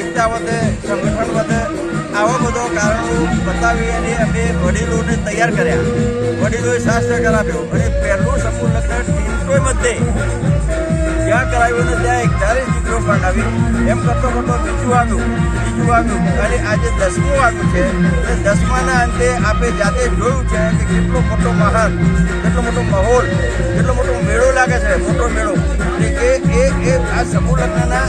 એકતા વધે સંગઠન વધે આવા બધો કારણો બતાવી અને અમે વડીલોને તૈયાર કર્યા. વડીલોએ શાસ્ત્ર કરાવ્યો અને પહેલું સમૂહ લગ્ન ટીમટોય મધ્યે જ્યાં કરાવ્યું ને ત્યાં એક ચારે દીકરો પરણાવી એમ કરતો કરતો બીજું આવ્યું બીજું આવ્યું. અને આજે દસમું આવ્યું છે. એ દસમાના અંતે આપણે જાતે જોયું છે કે કેટલો મોટો મહાન, કેટલો મોટો માહોલ, કેટલો મોટો મેળો લાગે છે, મોટો મેળો. અને એ એ એ આ સમૂહ લગ્નના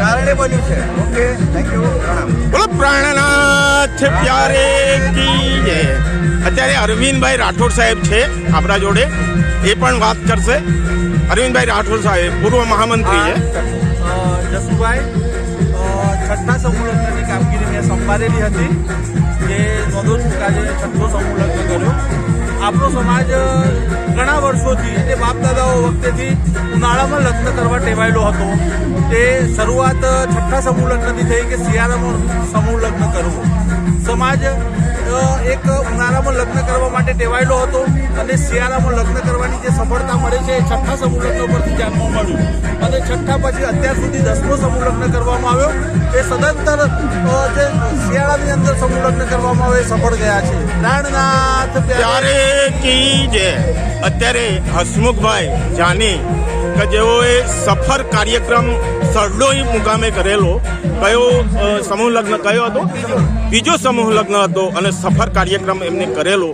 કારણે બન્યું છે. ઓકે થેન્ક યુ પ્રણામ. બોલો પ્રાણનાથ પ્યારે કી જય અત્યારે અરવિંદભાઈ રાઠોડ સાહેબ છે આપણા જોડે. એ પણ વાત કરશે. અરવિંદભાઈ રાઠોડ સાહેબ પૂર્વ મહામંત્રી છે. જસુભાઈ છઠ્ઠા સમૂહ લગ્નની કામગીરી મેં સંભાળેલી હતી. જે નોંધો છું કે આજે છઠ્ઠો સમૂહ આપણો સમાજ ઘણા વર્ષોથી એટલે બાપદાદાઓ વખતેથી ઉનાળામાં લગ્ન કરવા ટેવાયેલો હતો. તે શરૂઆત છઠ્ઠા સમૂહ લગ્નથી થઈ કે શિયાળામાં સમૂહ લગ્ન કરવું. સમાજ એક ઉનાળામાં લગ્ન કરવા માટે ટેવાયેલો હતો અને શિયાળામાં લગ્ન કરવાની જે સફળતા મળે છે એ છઠ્ઠા સમૂહ લગ્ન પરથી જાણવા મળ્યું. અને છઠ્ઠા પછી અત્યાર સુધી દસમો સમૂહ લગ્ન કરવામાં આવ્યો. એ સદંતર જે શિયાળાની અંદર સમૂહ લગ્ન કરવામાં આવે સફળ ગયા છે. પ્રાણનાથ ત્યારે કી જે અત્યારે હસમુખભાઈ જાની કે જેઓએ સફર કાર્યક્રમ સરડોઈ મુકામે કરેલો, કયો સમૂહ લગ્ન કયો હતો? બીજો સમૂહ લગ્ન હતો અને સફર કાર્યક્રમ એમને કરેલો.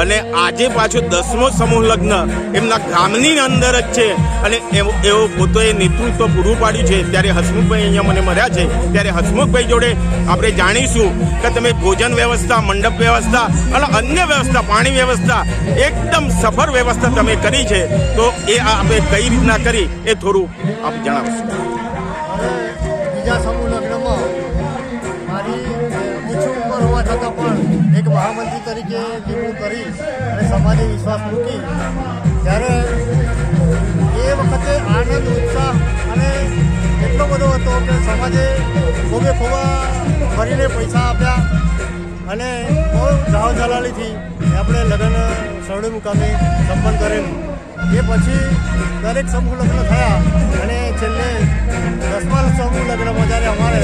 અને આજે પાછો દસમો સમૂહ લગ્ન એમના ગામની અંદર જ છે. અને એવો એવો પોતે નેતૃત્વ પૂરું પાડ્યું છે. ત્યારે હસમુખભાઈ અહીંયા મને મળ્યા છે. ત્યારે હસમુખભાઈ જોડે આપણે જાણીશું કે તમે ભોજન વ્યવસ્થા, મંડપ વ્યવસ્થા અને અન્ય વ્યવસ્થા, પાણી વ્યવસ્થા, એકદમ સફળ વ્યવસ્થા તમે કરી છે. તો એ આપણે કઈ રીતના કરી એ થોડું આપ જણાવશો. બીજા સમૂહ લગ્નમાં એક મહામંત્રી તરીકે નિમણૂક કરી અને સમાજે વિશ્વાસ મૂકી, ત્યારે એ વખતે આનંદ, ઉત્સાહ અને એટલો બધો હતો કે સમાજે ખોબે ખોબા ભરીને પૈસા આપ્યા અને બહુ જાવ આપણે લગ્ન સરળી મુકામે સંપન્ન કરેલું. એ પછી દરેક સમૂહ લગ્ન થયા અને છેલ્લે દસમા સમૂહ લગ્નમાં જ્યારે અમારે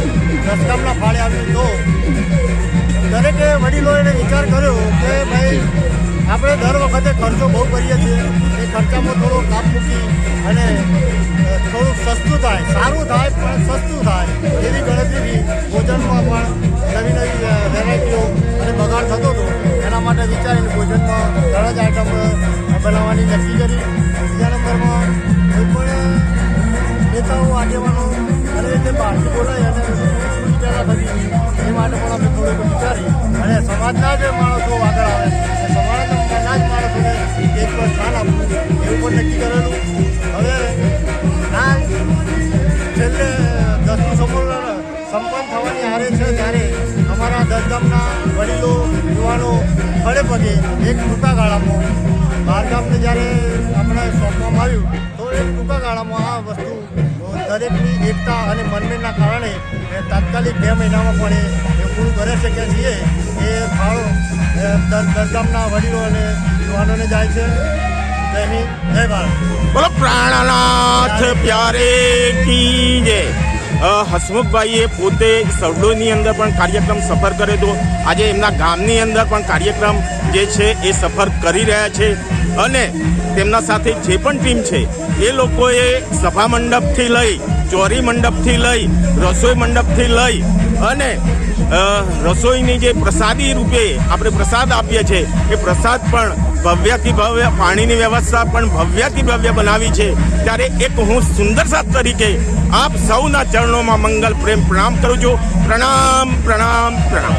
દસકામના ફાળે આવ્યું તો દરેકે વડીલોએ વિચાર કર્યો કે ભાઈ, આપણે દર વખતે ખર્ચો બહુ કરીએ છીએ. એ ખર્ચામાં થોડો કાપ મૂકી અને થોડું સસ્તું થાય, સારું થાય, પણ સસ્તું થાય એવી ગણતરીથી ભોજનમાં પણ નવી નવી વેરાયટીઓ અને બગાડ થતો હતો. એના માટે વિચારીને ભોજનમાં ઘણા જ આઈટમ બનાવવાની નક્કી કરી. બીજા નંબરમાં કોઈ પણ નેતાઓ, આગેવાનો અને રીતે બહારથી બોલાય અને થતી એ માટે પણ અમે થોડુંક વિચારી અને સમાજના જ માણસો આગળ આવે સમાજના જ માણસોને એક પર સ્થાન આપવું એવું પણ નક્કી કરેલું હવે આ છેલ્લે દસમું સંપૂર્ણ સંપન્ન થવાની હારે છે ત્યારે અમારા દસ ગામના વડીલો, યુવાનો, ખડે પગે એક ટૂંકા ગાળામાં તાત્કાલિક બે મહિનામાં પણ એ પૂરું કરી શક્યા છીએ એ ફાળો, એ દસ દસ ગામના વડીલો અને યુવાનોને જાય છે. જય હિન્દ, જય ભારત. બોલો, પ્રાણનાથ પ્યારે કી જય. હસમુખભાઈએ પોતે સરડોની અંદર પણ કાર્યક્રમ સફર કર્યો હતો. આજે એમના ગામની અંદર પણ કાર્યક્રમ જે છે એ સફર કરી રહ્યા છે. અને તેમના સાથે જે પણ ટીમ છે, એ લોકોએ સભા મંડપથી લઈ, ચોરી મંડપથી લઈ, રસોઈ મંડપથી લઈ અને રસોઈની જે પ્રસાદી રૂપે આપણે પ્રસાદ આપીએ છીએ એ પ્રસાદ પણ ભવ્યથી ભવ્ય, પાણીની વ્યવસ્થા પણ ભવ્યથી ભવ્ય બનાવી છે. ત્યારે એક હું સુંદર સાથ તરીકે આપ સૌના ચરણોમાં મંગલ પ્રેમ પ્રણામ કરું છું. પ્રણામ પ્રણામ પ્રણામ.